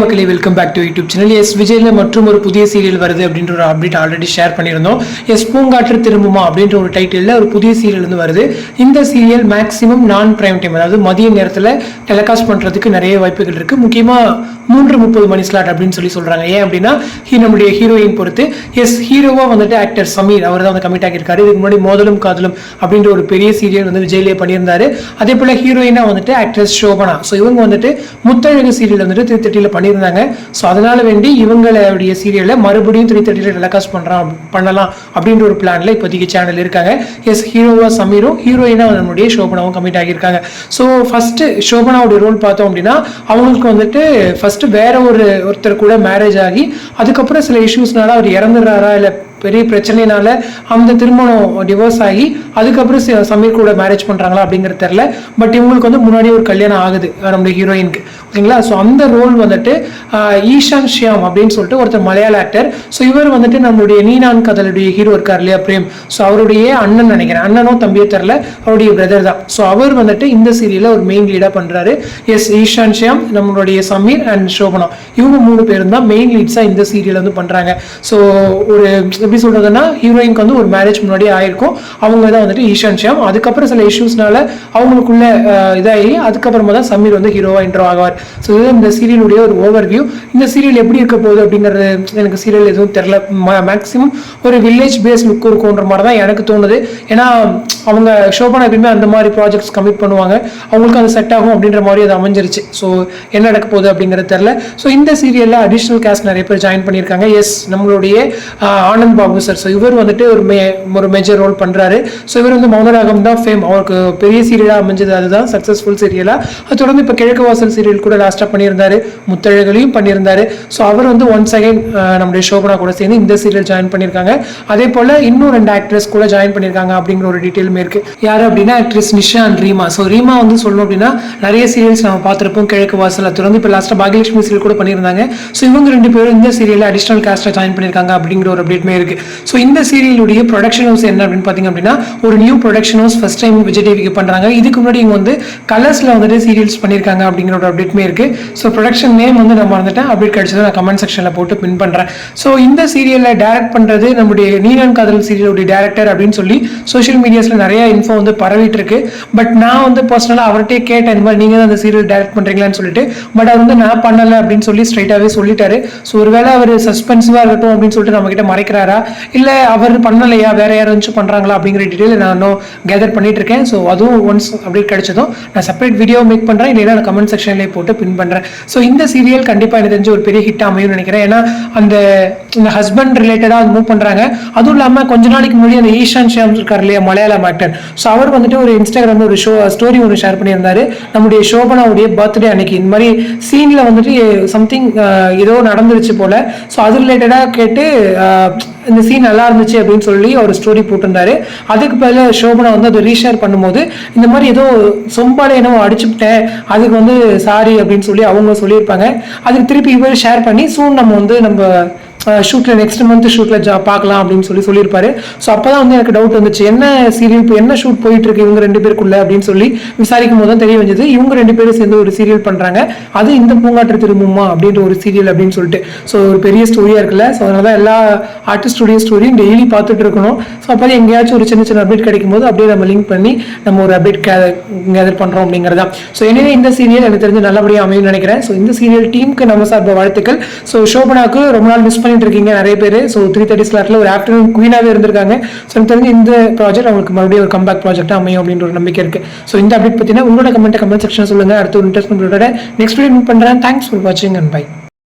மக்களே welcome back to YouTube channel yes விஜயில் மற்றும் ஒரு புதிய சீரியல் வருது அப்படின்ற ஒரு அப்டேட் ஆல்ரெடி ஷேர் பண்ணியிருந்தோம். எஸ் பூங்காற்று திரும்புமா அப்படின்ற ஒரு டைட்டிலில் ஒரு புதிய சீரியல் வந்து வருது. இந்த சீரியல் மேக்ஸிமம் நான் பிரைம் டைம் அதாவது மதிய நேரத்தில் டெலிகாஸ்ட் பண்ணுறதுக்கு நிறைய வாய்ப்புகள் இருக்குது முக்கியமாக மூன்று முப்பது மணி ஸ்லாட் அப்படின்னு சொல்லி சொல்கிறாங்க ஏன் அப்படின்னா நம்முடைய ஹீரோயின் பொறுத்து. எஸ் ஹீரோவாக வந்துட்டு ஆக்டர் சமீர் அவர் தான் வந்து கமிட் ஆகியிருக்காரு. இதுக்கு முன்னாடி மோதலும் காதலும் அப்படின்ற ஒரு பெரிய சீரியல் வந்து விஜயிலே பண்ணியிருந்தாரு. அதே போல் ஹீரோயினாக வந்துட்டு ஆக்ட்ரஸ் ஷோபனா. ஸோ இவங்க வந்துட்டு முத்தழகு சீரியல் வந்துட்டு திருத்தட்டியில் பண்ணியிருந்தாங்க. ஸோ அதனால வேண்டி இவங்களுடைய சீரியலை மறுபடியும் த்ரீ தேர்ட்டியில் டெலகாஸ்ட் பண்ணுறான் பண்ணலாம் அப்படின்ற ஒரு பிளானில் இப்போதைக்கு சேனல் இருக்காங்க. எஸ் ஹீரோவா சமீரும் ஹீரோயினாக நம்முடைய ஷோபனாவும் கமிட் ஆகியிருக்காங்க. ஸோ ஃபஸ்ட்டு ஷோபனாவுடைய ரோல் பார்த்தோம் அப்படின்னா அவங்களுக்கு வந்துட்டு ஃபஸ்ட்டு வேற ஒரு ஒருத்தர் கூட மேரேஜ் ஆகி அதுக்கப்புறம் சில இஷ்யூஸ்னால அவர் இறந்துடுறாரா இல்லை பெரிய பிரச்சனைனால அந்த திருமணம் டிவோர்ஸ் ஆகி அதுக்கப்புறம் சமீர் கூட மேரேஜ் பண்ணுறாங்களா அப்படிங்கிறது தெரில பட் இவங்களுக்கு வந்து முன்னாடி ஒரு கல்யாணம் ஆகுது நம்மளுடைய ஹீரோயினுக்கு ஓகேங்களா? ஸோ அந்த ரோல் வந்துட்டு ஈஷான் ஷியாம் அப்படின்னு சொல்லிட்டு ஒருத்தர் மலையாள ஆக்டர் ஸோ இவர் வந்துட்டு நம்மளுடைய நீனான் கதலுடைய ஹீரோ இருக்கார் இல்லையா பிரேம்? ஸோ அவருடைய அண்ணன் நினைக்கிறேன். அண்ணனோ தம்பியோ தெரில அவருடைய பிரதர் தான். ஸோ அவர் வந்துட்டு இந்த சீரியலில் ஒரு மெயின் லீடாக பண்ணுறாரு எஸ் ஈஷான் ஷியாம் நம்மளுடைய சமீர் அண்ட் சோபனா இவங்க மூணு பேரும் தான் மெயின் லீட்ஸாக இந்த சீரியல் வந்து பண்ணுறாங்க ஸோ ஒரு எப்படி சொல்கிறதுனா ஹீரோயின்க்கு வந்து ஒரு மேரேஜ் முன்னாடியே ஆயிருக்கும். அவங்க தான் வந்துட்டு ஈஷான் ஷியாம். அதுக்கப்புறம் சில இஷ்யூஸ்னால அவங்களுக்குள்ள இதாகி அதுக்கப்புறமா தான் சமீர் வந்து ஹீரோவாக இன்ட்ரோ ஆகுவார். ஸோ இது இந்த சீரியலுடைய ஒரு ஓவர் வியூ இந்த சீரியல் எப்படி இருக்க போகுது அப்படிங்கிறது எனக்கு சீரியல் எதுவும் தெரில மேக்ஸிமம் ஒரு வில்லேஜ் பேஸ் லுக் இருக்கும்ன்ற மாதிரி தான் எனக்கு தோணுது. ஏன்னா அவங்க ஷோபனா எப்பயுமே அந்த மாதிரி ப்ராஜெக்ட்ஸ் கம்ப்ளீட் பண்ணுவாங்க. அவங்களுக்கு அது செட் ஆகும் அப்படின்ற மாதிரி அது அமைஞ்சிருச்சு. ஸோ என்ன நடக்க போகுது அப்படிங்கிறது தெரில ஸோ இந்த சீரியலில் அடிஷ்னல் கேஸ்ட் நிறைய பேர் ஜாயின் பண்ணியிருக்காங்க. எஸ் நம்மளுடைய ஆனந்த் பாபு சார். ஸோ இவர் வந்துட்டு ஒரு மே ஒரு மேஜர் ரோல் பண்ணுறாரு ஸோ இவர் வந்து மௌனராகம் தான் ஃபேம் அவருக்கு பெரிய சீரியலாக அமைஞ்சது அதுதான். சக்ஸஸ்ஃபுல் சீரியலாக அது தொடர்ந்து இப்போ கிழக்கு வாசல் சீரியல் கூட லாஸ்ட்டாக பண்ணியிருந்தாரு. முத்தழகளையும் பண்ணியிருந்தாரு. ஸோ அவர் வந்து ஒன்ஸ் அகைன் நம்முடைய ஷோபனா கூட சேர்ந்து இந்த சீரியல் ஜாயின் பண்ணியிருக்காங்க. அதே போல் இன்னும் ரெண்டு ஆக்ட்ரஸ் கூட ஜாயின் பண்ணியிருக்காங்க அப்படிங்கிற ஒரு டீட்டெயிலுமே இருக்கு. யார் அப்படின்னா actress Nisha and Reema. So Reema வந்து சொல்லணும் அப்படின்னா நிறைய சீரியல்ஸ் நம்ம பார்த்துருப்போம் கிழக்கு வாசல் அது தொடர்ந்து இப்போ லாஸ்ட்டாக பாகியலட்சுமி சீரியல் கூட பண்ணியிருந்தாங்க. ஸோ இவங்க ரெண்டு பேரும் இந்த சீரியலில் அடிஷனல் காஸ்ட்டாக ஜாயின் பண்ணியிருக்காங்க அப்படிங்கிற ஒரு அப்டேட்மே இருக்கு. ஸோ இந்த சீரியலுடைய ப்ரொடக்ஷன் ஹவுஸ் என்ன அப்படின்னு பார்த்தீங்க அப்படின்னா ஒரு new production house first time Vijay டிவிக்கு பண்ணுறாங்க இதுக்கு முன்னாடி இவங்க வந்து கலர்ஸில் வந்துட்டு சீரியல்ஸ் பண்ணியிருக்காங்க அப்படிங்கிற ஒரு அப்டேட்மே இருக்கு. ஸோ ப்ரொடக்ஷன் நேம் வந்து நம்ம வந்துட்டு அப்டேட் கிடைச்சதை நான் கமெண்ட் செக்ஷனில் போட்டு பின் பண்ணுறேன் ஸோ இந்த சீரியலில் டைரக்ட் பண்ணுறது நம்முடைய நீலன் காதல் சீரியலுடைய டேரக்டர் அப்படின்னு சொல்லி சோஷியல் மீடியாஸில் நிறைய இன்ஃபோ வந்து பரவிட்டு இருக்கு. பட் நான் வந்து பர்சனலாக அவர்கிட்டயே கேட்டேன் இந்த மாதிரி நீங்கள் தான் அந்த சீரியல் டைரக்ட் பண்ணுறீங்களான்னு சொல்லிட்டு. பட் அது வந்து நான் பண்ணலை அப்படின்னு சொல்லி ஸ்ட்ரைட்டாகவே சொல்லிட்டாரு. ஸோ ஒருவேளை அவர் சஸ்பென்சிவாக இருக்கட்டும் அப்படின்னு சொல்லிட்டு நம்ம கிட்ட மறைக்கிறாரா? இல்லை அவர் பண்ணலையா? வேற யாராச்சும் பண்ணுறாங்களா அப்படிங்கிற டீட்டெயில் நான் இன்னும் கேதர் பண்ணிட்டு இருக்கேன் ஸோ அதுவும் ஒன்ஸ் அப்டேட் கிடைச்சதும் நான் செப்பரேட் வீடியோ மேக் பண்ணுறேன் இல்லைன்னா நான் கமெண்ட் செக்ஷன்லேயே போட்டு பின் பண்ணுறேன் ஸோ இந்த சீரியல் கண்டிப்பாக எனக்கு தெரிஞ்ச ஒரு பெரிய ஹிட் அமையும்னு நினைக்கிறேன். ஏன்னா அந்த இந்த ஹஸ்பண்ட் ரிலேட்டடாக மூவ் பண்ணுறாங்க அதுவும் இல்லாமல் கொஞ்ச நாளைக்கு முன்னாடி அந்த ஈஷான் ஷியாம் இருக்கார் இல்லையா மலையாளம் ஆக்டர் ஸோ அவர் வந்துட்டு ஒரு இன்ஸ்டாகிராமில் ஒரு ஷோ ஸ்டோரி ஒன்று ஷேர் பண்ணியிருந்தார். நம்முடைய ஷோபனாவுடைய பர்த்டே அன்னைக்கு. இந்த மாதிரி சீனில் வந்துட்டு சம்திங் ஏதோ நடந்துருச்சு போல. ஸோ அது ரிலேட்டடாக கேட்டு இந்த சீன் நல்லா இருந்துச்சு அப்படின்னு சொல்லி ஒரு ஸ்டோரி போட்டிருந்தாரு. அதுக்கு பதில சோபனா வந்து அதை ரீஷேர் பண்ணும்போது இந்த மாதிரி ஏதோ சொம்பாலே என்னவோ அடிச்சுட்டேன் அதுக்கு வந்து சாரி அப்படின்னு சொல்லி அவங்க சொல்லியிருப்பாங்க. அதுக்கு திருப்பி இவர் ஷேர் பண்ணி சூன் நம்ம வந்து நம்ம ஷூட்டில் நெக்ஸ்ட் மந்த் ஷூட்டில் ஜா பார்க்கலாம் அப்படின்னு சொல்லி சொல்லியிருப்பாரு. ஸோ அப்போ தான் வந்து எனக்கு டவுட் வந்துச்சு. என்ன சீரியல் இப்போ என்ன ஷூட் போயிட்டு இருக்கு இவங்க ரெண்டு பேருக்குள்ள அப்படின்னு சொல்லி விசாரிக்கும் போது தான் தெரிய வந்தது. இவங்க ரெண்டு பேரும் சேர்ந்து ஒரு சீரியல் பண்ணுறாங்க அது இந்த பூங்காற்று திரும்புமா அப்படின்ற ஒரு சீரியல் அப்படின்னு சொல்லிட்டு. ஸோ ஒரு பெரிய ஸ்டோரியாக இருக்குல்ல. ஸோ அதனால தான் எல்லா ஆர்டிஸ்டுடைய ஸ்டோரியும் டெய்லி பார்த்துட்டு இருக்கணும். ஸோ அப்போ எங்கேயாச்சும் ஒரு சின்ன சின்ன அப்டேட் கிடைக்கும் போது அப்படியே நம்ம லிங்க் பண்ணி நம்ம ஒரு அப்டேட் கேதர் பண்ணுறோம் அப்படிங்கிறதா ஸோ எனவே இந்த சீரியல் எனக்கு தெரிஞ்சு நல்லபடியாக அமையும் நினைக்கிறேன். ஸோ இந்த சீரியல் டீமுக்கு நம்ம சார்ப வாழ்த்துக்கள். ஸோ ஷோபனாக்கு ரொம்ப நாள் மிஸ் பண்ணிட்டு இருக்கீங்க நிறைய பேர். ஸோ த்ரீ தேர்ட்டி ஸ்லாட்ல ஒரு ஆஃப்டர்நூன் குயினாகவே இருந்திருக்காங்க. ஸோ எனக்கு தெரிஞ்சு இந்த ப்ராஜெக்ட் அவங்களுக்கு மறுபடியும் ஒரு கம்பேக் ப்ராஜெக்ட் அமையும் அப்படின்ற ஒரு நம்பிக்கை இருக்கு. ஸோ இந்த அப்டேட் பார்த்தீங்கன்னா உங்களோட கமெண்ட் கமெண்ட் செக்ஷன் சொல்லுங்க. அடுத்த ஒரு இன்ட்ரெஸ்ட் உங்களோட நெக்ஸ்ட் வீடியோ மீட் பண்ணுறேன் தேங்க்ஸ் ஃபார் வாட்சிங் அண்ட் பை